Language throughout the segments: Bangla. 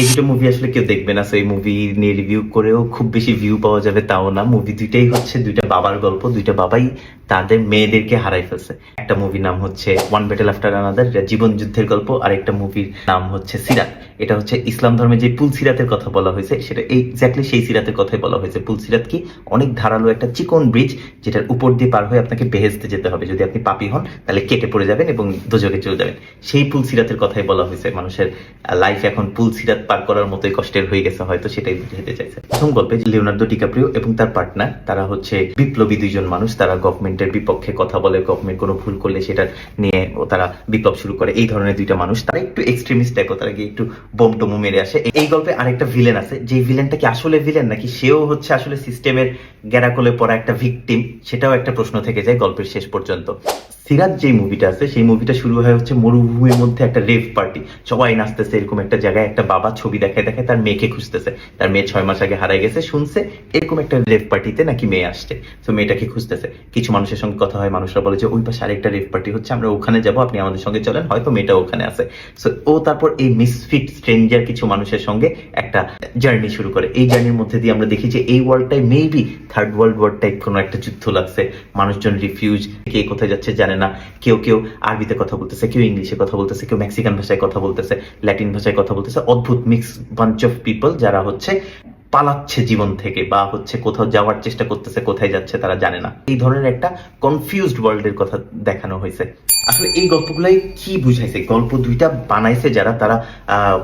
এই দুটো মুভি আসলে কেউ দেখবে না সো এই মুভি নিয়ে রিভিউ করেও খুব বেশি ভিউ পাওয়া যাবে তাও না। মুভি দুইটাই হচ্ছে, দুইটা বাবার গল্প, দুইটা বাবাই তাদের মেয়েদেরকে হারাই ফেলছে। একটা মুভির নাম হচ্ছে ওয়ান ব্যাটেল আফটার আনাদার জীবন যুদ্ধের গল্প, আর একটা মুভির নাম হচ্ছে সিরাত। এটা হচ্ছে ইসলাম ধর্মে যে পুল সিরাতের কথা বলা হয়েছে, সেটা এক্স্যাক্টলি সেই সিরাতের কথাই বলা হয়েছে। পুল সিরাত কি? অনেক ধারালো একটা চিকন ব্রিজ যেটার উপর দিয়ে পার হয়ে আপনাকে বেহেস্তে যেতে হবে। যদি আপনি পাপি হন, তাহলে কেটে পড়ে যাবেন এবং দোজকে চলে যাবেন। সেই পুল সিরাতের কথাই বলা হয়েছে। মানুষের লাইফ এখন পুল সিরাত পার করার মতোই কষ্টের হয়ে গেছে, হয়তো সেটাই বুঝাতে চাইছে। প্রথম গল্পে লিওনার্দো ডিকাপ্রিও এবং তার পার্টনার তারা হচ্ছে বিপ্লবী দুইজন মানুষ, তারা গভর্নমেন্টের বিপক্ষে কথা বলে গভর্নমেন্ট কোনো ভুল করলে সেটা নিয়ে তারা বিপ্লব শুরু করে। এই ধরনের দুইটা মানুষ, তারা একটু এক্সট্রিমিস্ট দেখো তারা গিয়ে একটু বোম টোমো মেরে আসে। এই গল্পে আরেকটা ভিলেন আছে, যে ভিলেনটা কি আসলে ভিলেন নাকি সেও হচ্ছে আসলে সিস্টেমের গ্যারাকলে পড়া একটা ভিকটিম সেটাও একটা প্রশ্ন থেকে যায় গল্পের শেষ পর্যন্ত। সিরাজ যে মুভিটা আছে, সেই মুভিটা শুরু হয় হচ্ছে মরুভূমির মধ্যে একটা রেভ পার্টি সবাই নাচতেছে এরকম একটা জায়গায়, একটা বাবা ছবি দেখায় দেখায় তার মেয়েকে খুঁজতেছে। তার মেয়ে ছয় মাস আগে হারাই গেছে, শুনছে এরকম একটা রেভ পার্টিতে নাকি মেয়ে আসছে। তো মেয়েটাকে খুঁজতেছে। কিছু মানুষের সঙ্গে কথা হয়, মানুষরা বলে যে, ওই পাশে আরেকটা রেভ পার্টি হচ্ছে, আমরা ওখানে যাব, আপনি আমাদের সঙ্গে চলেন, হয়তো মেয়েটা ওখানে আছে। সো ও তারপর এই মিসফিট স্ট্রেঞ্জার কিছু মানুষের সঙ্গে একটা জার্নি শুরু করে। এই জার্নির মধ্যে দিয়ে আমরা দেখি যে, এই ওয়ার্ল্ডটাই maybe third world war type কোনো একটা যুদ্ধ লাগছে। মানুষজন রিফিউজ কে কোথায় যাচ্ছে জানে না। কেউ কেউ আরবিতে কথা বলতেছে, কেউ ইংলিশে কথা বলতেছে, কেউ মেক্সিকান ভাষায় কথা বলতেছে, ল্যাটিন ভাষায় কথা বলতেছে। অদ্ভুত মিক্স বাঞ্চ অফ পিপল যারা হচ্ছে পালাচ্ছে জীবন থেকে বা হচ্ছে কোথাও যাওয়ার চেষ্টা করতেছে, কোথায় যাচ্ছে তারা জানে না। এই ধরনের একটা কনফিউজড ওয়ার্ল্ডের কথা দেখানো হয়েছে। আসলে এই গল্পগুলাই কি বুঝাইছে? গল্প দুইটা বানাইছে যারা, তারা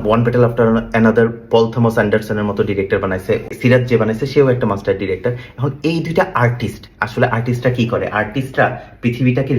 one battle after another Paul Thomas অ্যান্ডারসনের মতো ডিরেক্টর বানাইছে, সিরাজ যে বানাইছে, সেও একটা মাস্টার ডিরেক্টর এখন এই দুইটা আর্টিস্ট আসলে আর্টিস্টরা কি করে? আর্টিস্টরা পৃথিবীটাকে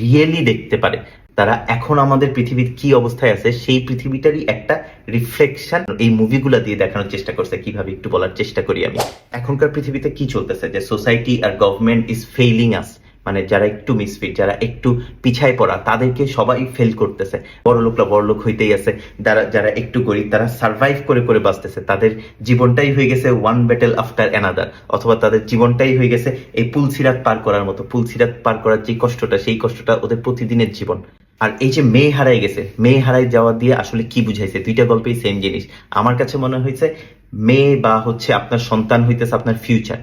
রিয়েলি দেখতে পারে। তারা এখন আমাদের পৃথিবীর কি অবস্থায় আছে, সেই পৃথিবীটারই একটা রিফ্লেকশন এই মুভিগুলো দিয়ে দেখানোর চেষ্টা করছে। কীভাবে একটু বলার চেষ্টা করি আমি। এখনকার পৃথিবীতে কি চলতেছে? যে সোসাইটি আর গভর্নমেন্ট ইজ ফেইলিং আস মানে যারা একটু মিসফিট যারা একটু পিছায় পড়া, তাদেরকে সবাই ফেল করতেছে। বড় লোকরা বড় লোক হইতেই আছে। যারা যারা একটু গরিব, তারা সার্ভাইভ করে করে বাঁচতেছে। তাদের জীবনটাই হয়ে গেছে ওয়ান ব্যাটেল আফটার অ্যানাদার অথবা তাদের জীবনটাই হয়ে গেছে এই পুলসিরাত পার করার মতো। পুলসিরাত পার করার যে কষ্টটা, সেই কষ্টটা ওদের প্রতিদিনের জীবন। আর এই যে মেয়ে হারাই গেছে, মেয়ে হারাই যাওয়া দিয়ে আসলে কি বুঝাইছে? দুইটা গল্পেই সেম জিনিস। আমার কাছে মনে হয়েছে মেয়ে বা হচ্ছে আপনার সন্তান হইতেছে আপনার ফিউচার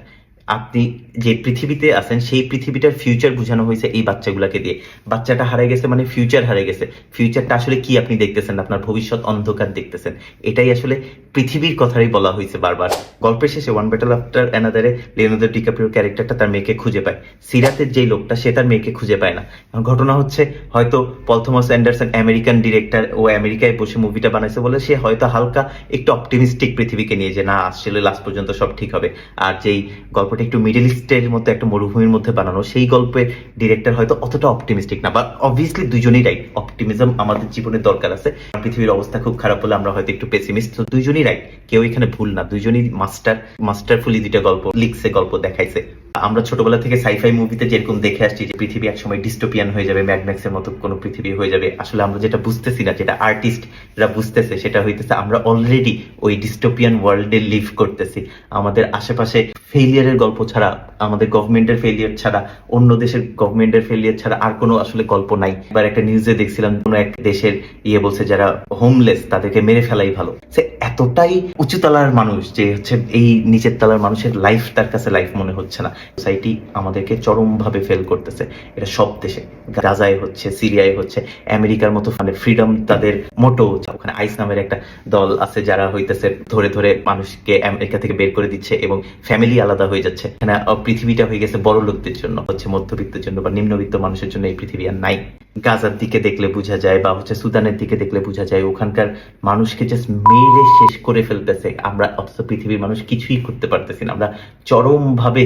আপনি যে পৃথিবীতে আছেন, সেই পৃথিবীটার ফিউচার বোঝানো হয়েছে এই বাচ্চাগুলাকে দিয়ে। বাচ্চাটা হারিয়ে গেছে মানে ফিউচার হারিয়ে গেছে। ফিউচারটা আসলে কি আপনি দেখতেছেন? আপনার ভবিষ্যৎ অন্ধকার দেখতেছেন। এটাই আসলে পৃথিবীর কথাই বলা হয়েছে বারবার। গল্পের শেষে ওয়ান ব্যাটেল আফটার অ্যানাদারে লিওনার্দো ডিকাপ্রিওর ক্যারেক্টারটা তার মেয়েকে খুঁজে পায়। সিরাতের যেই লোকটা, সে তার মেয়েকে খুঁজে পায় না। ঘটনা হচ্ছে, হয়তো Paul Thomas Anderson American director ও আমেরিকায় বসে মুভিটা বানাইছে বলে সে হয়তো হালকা একটু অপটিমিস্টিক পৃথিবীকে নিয়ে যে, না, আসলে লাস্ট পর্যন্ত সব ঠিক হবে। আর যেই গল্পটা একটু মিডল ইস্টের মতো একটা মরুভূমির মধ্যে বানানো, সেই গল্পের ডিরেক্টর হয়তো অতটা অপটিমিস্টিক না বা অবভিয়াসলি দুজনেই রাইট অপটিমিজম আমাদের জীবনে দরকার আছে। পৃথিবীর অবস্থা খুব খারাপ হলে আমরা হয়তো একটু পেসিমিস্ট তো দুজনেই রাইট কেউ এখানে ভুল না দুজনেই মাস্টার মাস্টারফুলি দুইটা গল্প লিখছে, গল্প দেখাইছে। আমরা ছোটবেলা থেকে সাইফাই মুভিতে যেরকম দেখে আসছি যে পৃথিবী একসময় ডিস্টোপিয়ান হয়ে যাবে ম্যাডম্যাক্স এর মতো কোনো পৃথিবী হয়ে যাবে, আসলে আমরা যেটা বুঝতেছি না, যেটা আর্টিস্টরা বুঝতেছে, সেটা হইতেছে আমরা অলরেডি ওই ডিস্টোপিয়ান ওয়ার্ল্ডে লিভ করতেছি। আমাদের আশেপাশে ফেলিয়ারের গল্প ছাড়া, আমাদের গভর্নমেন্টের ফেলিয়ার ছাড়া, অন্য দেশের গভর্নমেন্টের ফেলিয়ার ছাড়া আর কোনো আসলে গল্প নাই। এবার একটা নিউজে দেখছিলাম, কোনো এক দেশের ইয়ে বলছে যারা হোমলেস তাদেরকে মেরে ফেলাই ভালো। সে এতটাই উঁচু তালার মানুষ যে হচ্ছে এই নিচের তলার মানুষের লাইফ তার কাছে লাইফ মনে হচ্ছে না। সোসাইটি আমাদেরকে চরমভাবে ফেল করতেছে। এটা সব দেশে। গাজায় হচ্ছে, সিরিয়ায় হচ্ছে, আমেরিকার মতো মানে ফ্রিডম তাদের মোটো ওখানে আইস নামের একটা দল আছে যারা হইতেছে ধরে ধরে মানুষকে আমেরিকা থেকে বের করে দিচ্ছে এবং ফ্যামিলি আলাদা হয়ে যাচ্ছে। এখানে পৃথিবীটা হয়ে গেছে বড় লোকদের জন্য, হচ্ছে মধ্যবিত্তের জন্য বা নিম্নবিত্ত মানুষের জন্য এই পৃথিবী আর নাই। গাজার দিকে দেখলে বোঝা যায় বা হচ্ছে সুদানের দিকে দেখলে বোঝা যায় ওখানকার মানুষকে জাস্ট মেরে শেষ করে ফেলতেছে। আমরা অথচ পৃথিবীর মানুষ কিছুই করতে পারতেছি না। আমরা চরম ভাবে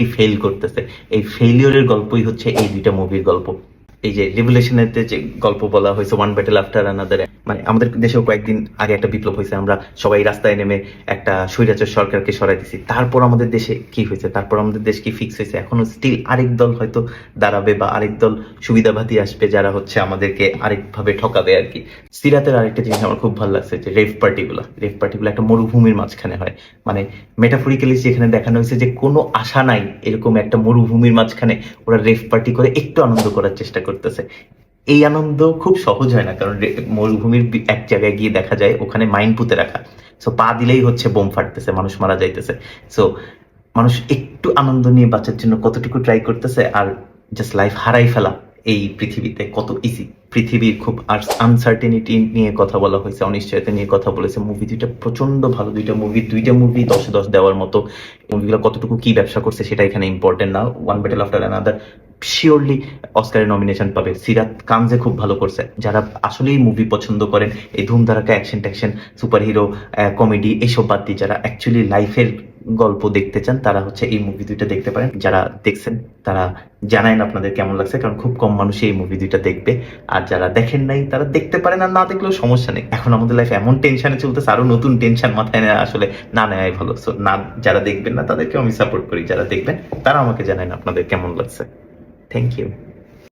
হিউম্যানিটি ফেল করতেছে। এই ফেলিওরের গল্পই হচ্ছে এই দুইটা মুভির গল্প। এই যে রেভুলেশনের যে গল্প বলা হয়েছে ওয়ান ব্যাটেল আফটার আনাদার মানে আমাদের দেশেও কয়েকদিন আগে একটা বিপ্লব হয়েছে, আমরা সবাই রাস্তায় নেমে একটা স্বৈরাচার সরকারকে সরাই দিছি। তারপর আমাদের দেশে কি হয়েছে? তারপর আমাদের দেশ কি ফিক্স হয়েছে? এখনও স্টিল আরেক দল হয়তো দাঁড়াবে বা আরেক দল সুবিধাবাদী আসবে যারা হচ্ছে আমাদেরকে আরেকভাবে ঠকাবে আর কি। সিরাতের আরেকটা জিনিস আমার খুব ভালো লাগছে, যে রেভ পার্টিগুলো রেভ পার্টিগুলো একটা মরুভূমির মাঝখানে হয়। মানে মেটাফরিক্যালি যেখানে দেখানো হয়েছে যে কোনো আশা নাই এরকম একটা মরুভূমির মাঝখানে ওরা রেভ পার্টি করে একটু আনন্দ করার চেষ্টা করতেছে। এই আনন্দ খুব সহজ হয় না, কারণ মরুভূমির এক জায়গায় গিয়ে দেখা যায় ওখানে মাইন পুঁতে রাখা। সো পা দিলেই হচ্ছে বোম ফাটতেছে, মানুষ মারা যাইতেছে। সো মানুষ একটু আনন্দ নিয়ে বাঁচার জন্য কতটুকু ট্রাই করতেছে আর জাস্ট লাইফ হারাই ফেলা এই পৃথিবীতে কত ইজি পৃথিবীর খুব আর আনসার্টেনিটি নিয়ে কথা বলা হয়েছে, অনিশ্চয়তা নিয়ে কথা বলেছে। মুভি দুইটা প্রচণ্ড ভালো, দুইটা মুভি দুইটা মুভি দশে দশ দেওয়ার মতো। মুভিগুলো কতটুকু কি ব্যবসা করছে সেটা এখানে ইম্পর্টেন্ট না। One battle after another surely অস্কারের নমিনেশন পাবে। সিরাত কানজে খুব ভালো করছে। যারা আসলেই মুভি পছন্দ করেন, এই ধুমধারাকা অ্যাকশন ট্যাকশন সুপার হিরো কমেডি এইসব বাদ দিয়ে যারা অ্যাকচুয়ালি লাইফের গল্প দেখতে চান, তারা হচ্ছে এই মুভি দুইটা দেখতে পারেন। যারা দেখছেন, তারা জানায়েন আপনাদের কেমন লাগছে, কারণ খুব কম মানুষই এই মুভি দুইটা দেখবে। আর যারা দেখেন নাই, তারা দেখতে পারেন আর না দেখলেও সমস্যা নেই। এখন আমাদের লাইফ এমন টেনশনে চলতেছে, আরও নতুন টেনশন মাথায় নেয় আসলে না নেওয়াই ভালো। সো না, যারা দেখবেন না তাদেরকে আমি সাপোর্ট করি। যারা দেখবেন, তারা আমাকে জানান আপনাদের কেমন লাগছে। Thank you.